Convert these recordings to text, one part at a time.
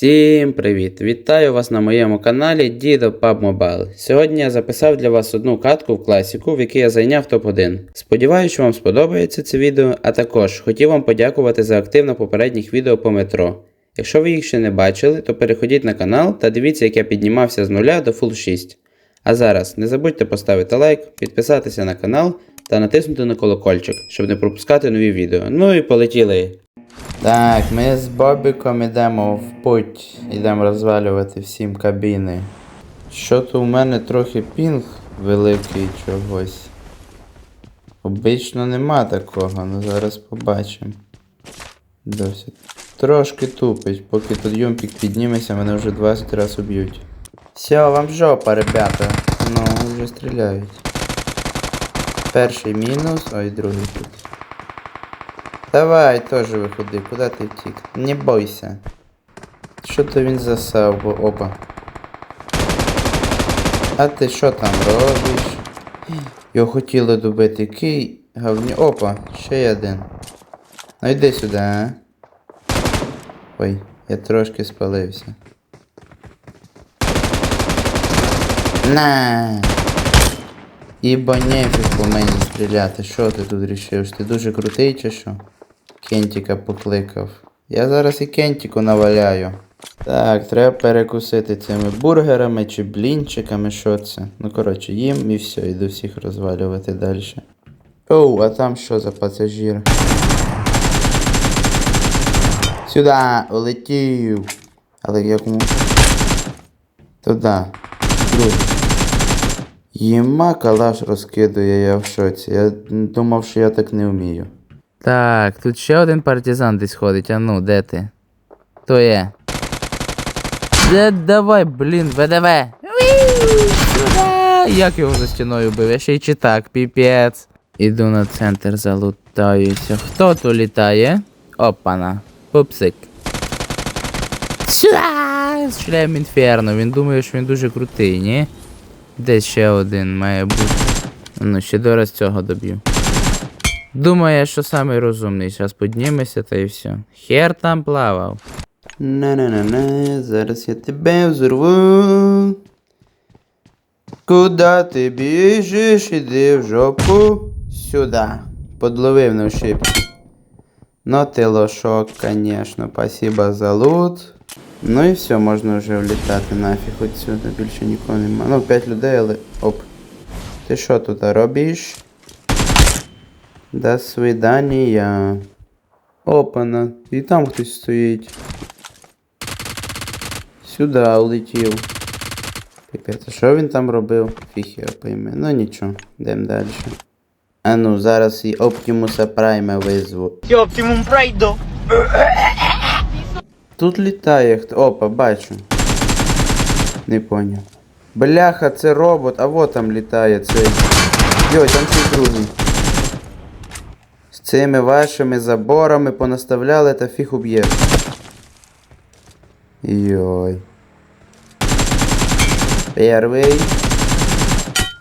Всім привіт! Вітаю вас на моєму каналі Дідо PUBG Mobile. Сьогодні я записав для вас одну катку в класіку, в якій я зайняв топ-1. Сподіваюсь, що вам сподобається це відео, а також хотів вам подякувати за актив на попередніх відео по метро. Якщо ви їх ще не бачили, то переходіть на канал та дивіться, як я піднімався з нуля до Full 6. А зараз не забудьте поставити лайк, підписатися на канал та натиснути на колокольчик, щоб не пропускати нові відео. Ну і полетіли! Так, ми з Бобіком йдемо в путь, йдемо розвалювати всім кабіни. Що то у мене трохи пінг великий чогось. Обично нема такого, ну зараз побачимо. Досить. Трошки тупить, поки тут юмпік підніметься, мене вже 20 раз уб'ють. Все, вам жопа, ребята. Ну, вже стріляють. Перший мінус, ой, другий тут. Давай, теж виходи, куди ти втік? Не бойся. Що то він засав, бо опа. А ти що там робиш? Його хотіли добити кий говні. Опа, ще один. Ну йди сюди, а. Ой, я трошки спалився. На! Ібо нефіг по мені стріляти. Що ти тут рішив? Ти дуже крутий чи що? Кентіка покликав. Я зараз і Кентіку наваляю. Так, треба перекусити цими бургерами чи блінчиками, що це. Ну коротше, їм і все, іду всіх розвалювати далі. Оу, а там що за пасажир? Сюди, улетів. Але якому? Туди. Другий. Єма калаш розкидує, я в шоці. Я думав, що я так не вмію. Так, тут ще один партизан десь ходить, а ну, де ти? Хто є? Де давай, блін, ВДВ! Сюди! Як його за стіною бив? Я ще й чи так, піпець. Іду на центр, залутаюся. Хто тут літає? Опана. Пупсик. Шлем інферно. Він думає, що він дуже крутий, ні? Десь ще один має бути. Ну, ще дораз цього доб'ю. Думає, що самий розумний. Зараз піднімемося та і все. Хер там плавав. Не-не-не-не, зараз я тебе взорву. Куда ти біжиш, іди в жопу сюди. Подловив на ошибки. Ну ти лошок, конечно, спасибо за лут. Ну і все, можна вже влітати нафіг отсюди, більше нікого нема. Ну, 5 людей, але. Оп. Ти що тут робиш? До свидания. Опана. І там хтось стоїть. Сюди улетів. Піпець, а що він там робив? Фіг його пойме. Ну нічого, йдемо далі. А ну, зараз і Оптимуса Прайма визву. Оптимум Прайдо. Тут літає хто. Опа, бачу. Не поняв. Бляха, це робот, а вот там літає цей. Йой, там ще й другий. Цими вашими заборами понаставляли та фіг уб'єш. Йой. Перший.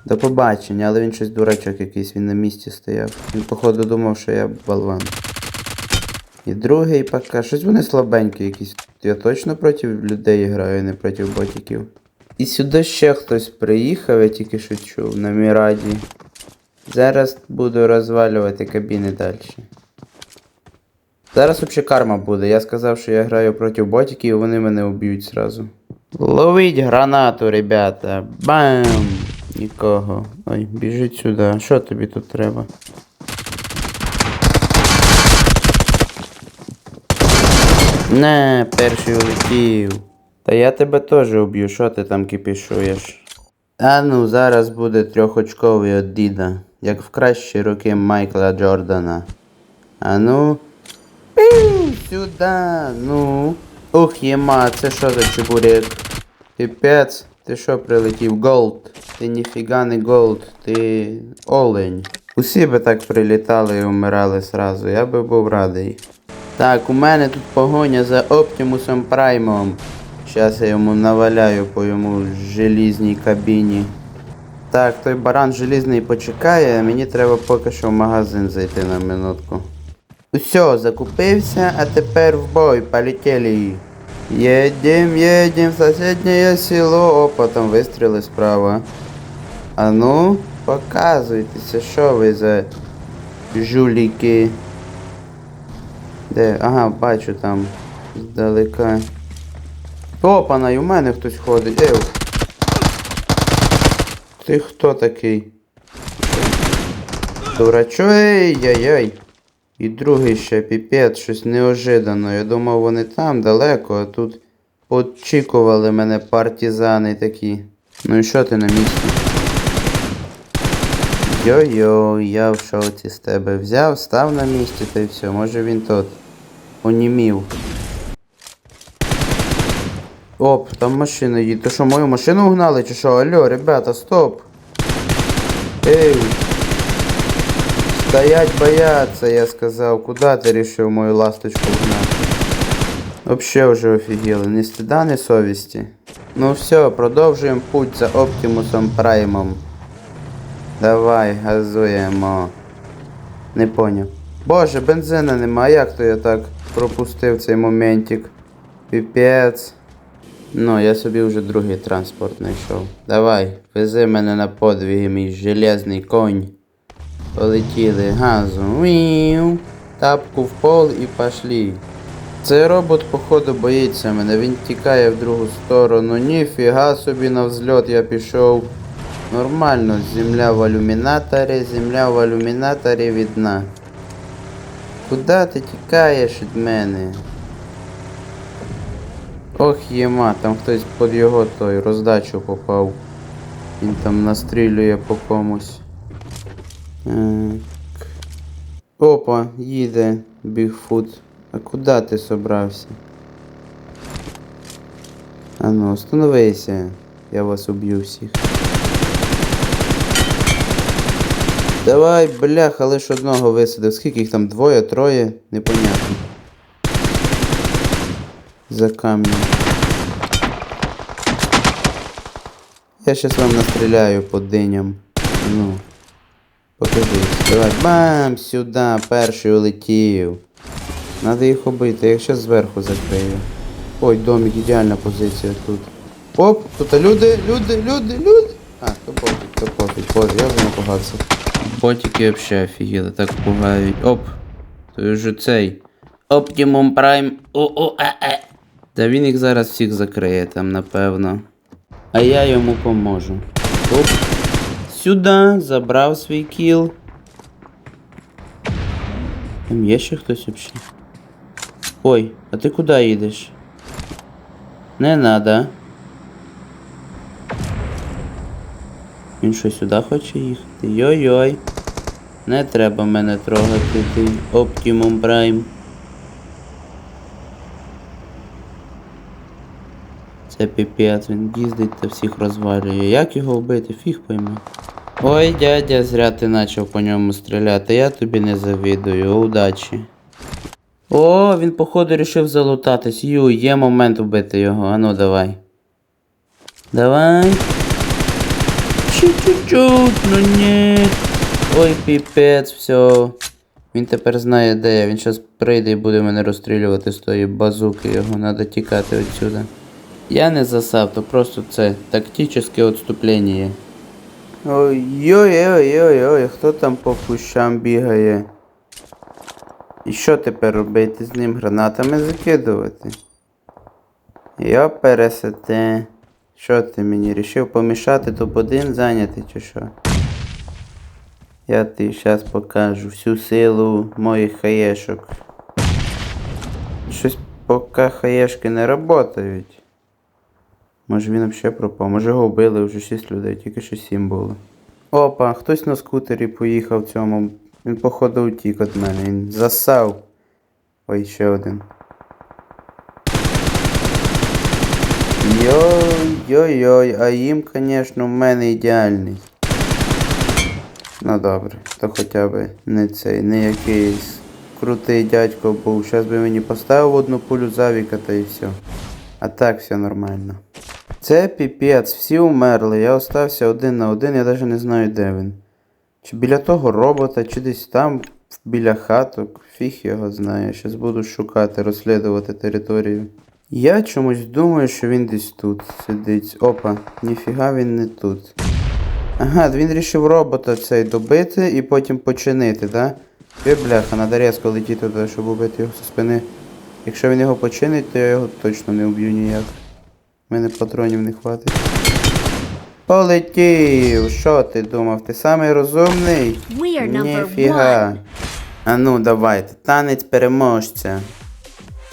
До побачення, але він щось дурачок якийсь, він на місці стояв. Він, походу, думав, що я болван. І другий пока. Щось вони слабенькі якісь. Я точно проти людей граю, не проти ботиків. І сюди ще хтось приїхав, я тільки що чув, на Міраді. Зараз буду розвалювати кабіни далі. Зараз взагалі карма буде. Я сказав, що я граю проти ботиків, і вони мене уб'ють зразу. Ловіть гранату, ребята. Бам! Нікого. Ой, біжить сюди. Що тобі тут треба? Не, перший улетів. Та я тебе теж уб'ю, що ти там кипішуєш? А ну, зараз буде трьохочковий від діда, як в кращі роки Майкла Джордана. А ну. Пів, сюди, ну. Ух, єма, це що за чебурек? Піпець, ти що прилетів? Голд. Ти ніфіга не голд, ти олень. Усі би так прилітали і вмирали сразу, я би був радий. Так, у мене тут погоня за Оптимусом Праймом. Щас я йому наваляю по йому желізній кабіні. Так, той баран желізний почекає, а мені треба поки що в магазин зайти на минутку. Усьо, закупився, а тепер в бой, полетели. Едем, едем в соседнее село. Опа, там вистріли справа. А ну, показуйтеся, що ви за жуліки. Де? Ага, бачу там. Здалека. Опана, і у мене хтось ходить. Ев. Ти хто такий? Дурачо, ей, яй-яй. І другий ще піпець, щось неожидано. Я думав, вони там далеко, а тут очікували мене партизани такі. Ну і що ти на місці? Йо-йо, я в шоці з тебе. Взяв, став на місці та й все. Може він тут. Онімів. Оп, там машина їде. То що, мою машину угнали чи що? Алло, ребята, стоп. Ей. Стоять бояться, я сказав. Куда ти рішив мою ласточку вгнати? Вообще вже офігіли. Ні стида, ні совісті. Ну все, продовжуємо путь за Оптимусом Праймом. Давай, газуємо. Не поняв. Боже, бензина нема, як то я так пропустив цей моментик? Піпець. Ну, я собі вже другий транспорт знайшов. Давай, вези мене на подвиги, мій железний конь. Полетіли газом. Віу. Тапку в пол і пошлі. Цей робот, походу, боїться мене. Він тікає в другу сторону. Ніфіга собі на взльот я пішов. Нормально, земля в алюмінаторі, земля в алюмінаторі видна. Куда ти тікаєш від мене? Ох єма, там хтось під його той роздачу попав. Він там настрілює по комусь. Так. Опа, їде Бігфут. А куди ти собрався? А ну, остановися. Я вас уб'ю всіх. Давай, бляха, лиш одного висадив. Скільки їх там двоє, троє? Непонятно. За камнем. Я щас вам настріляю по диням. Ну. Покажись. Давай. Бам! Сюди, перший улетів. Надо їх убити, я їх щас зверху закрию. Ой, домик, ідеальна позиція тут. Оп, тут люди, люди, люди, люди. А, то пофіг, то пофіг, боже, я вже напугався. Ботики взагалі офігіли, так пугають. Оп. То вже цей. Optimum Prime. О-о-е-е. Та він їх зараз всіх закриє там, напевно. А я йому поможу. Оп. Сюди, забрав свій кіл. Там є ще хтось взагалі? Ой, а ти куди їдеш? Не надо. Він що сюди хоче їхати? Йой-йой. Не треба мене трогати, ти Optimum Prime. Це піпець, він їздить та всіх розвалює. Як його вбити? Фіг пойме. Ой, дядя, зря ти почав по ньому стріляти. Я тобі не завідую. Удачі. О, він походу рішив залутатись. Ю, є момент вбити його. Ану, давай. Давай. Чуть-чуть, ну ні. Ой, піпець, все. Він тепер знає де я. Він зараз прийде і буде мене розстрілювати з тої базуки. Його треба тікати відсюди. Я не засав, то просто це тактичне відступлення. Ой-ой-ой-ой-ой, хто там по кущам бігає? І що тепер робити з ним гранатами закидувати? Йо пересете. Що ти мені рішив помішати топ-1 зайняти чи що? Я тобі зараз покажу всю силу моїх хаєшок. Щось поки хаєшки не працюють. Може він взагалі пропав, може його вбили вже 6 людей, тільки що 7 було. Опа, хтось на скутері поїхав цьому. Він походу утік від мене, він засав. Ой, ще один. Йой-йой-йой, а їм, звісно, в мене ідеальний. Ну добре, то хоча б не цей, не якийсь крутий дядько був. Щас би мені поставив одну пулю завіка та і все. А так все нормально. Це піпець, всі умерли, я остався один на один, я навіть не знаю де він. Чи біля того робота, чи десь там, біля хаток, фіг його знає. Щас буду шукати, розслідувати територію. Я чомусь думаю, що він десь тут сидить. Опа, ніфіга він не тут. Ага, він рішив робота цей добити і потім починити, да? Ой, бляха, надо різко летіти туди, щоб убити його зі спини. Якщо він його починить, то я його точно не уб'ю ніяк. У мене патронів не хватить. Полетів! Що ти думав? Ти самий розумний? We are number Ніфіга. one. А ну давайте, танець переможця.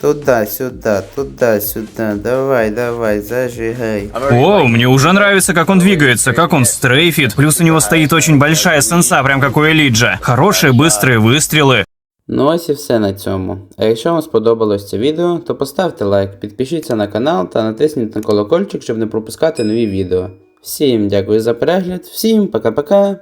Туда, сюда, туда, сюда. Давай, давай, зажигай. О, мне уже нравится, как он двигается, как он стрейфит. Плюс у него стоит очень большая сенса, прям как у Элиджа. Хорошие быстрые выстрелы. Ну ось і все на цьому. А якщо вам сподобалось це відео, то поставте лайк, підпишіться на канал та натисніть на колокольчик, щоб не пропускати нові відео. Всім дякую за перегляд, всім пока-пока.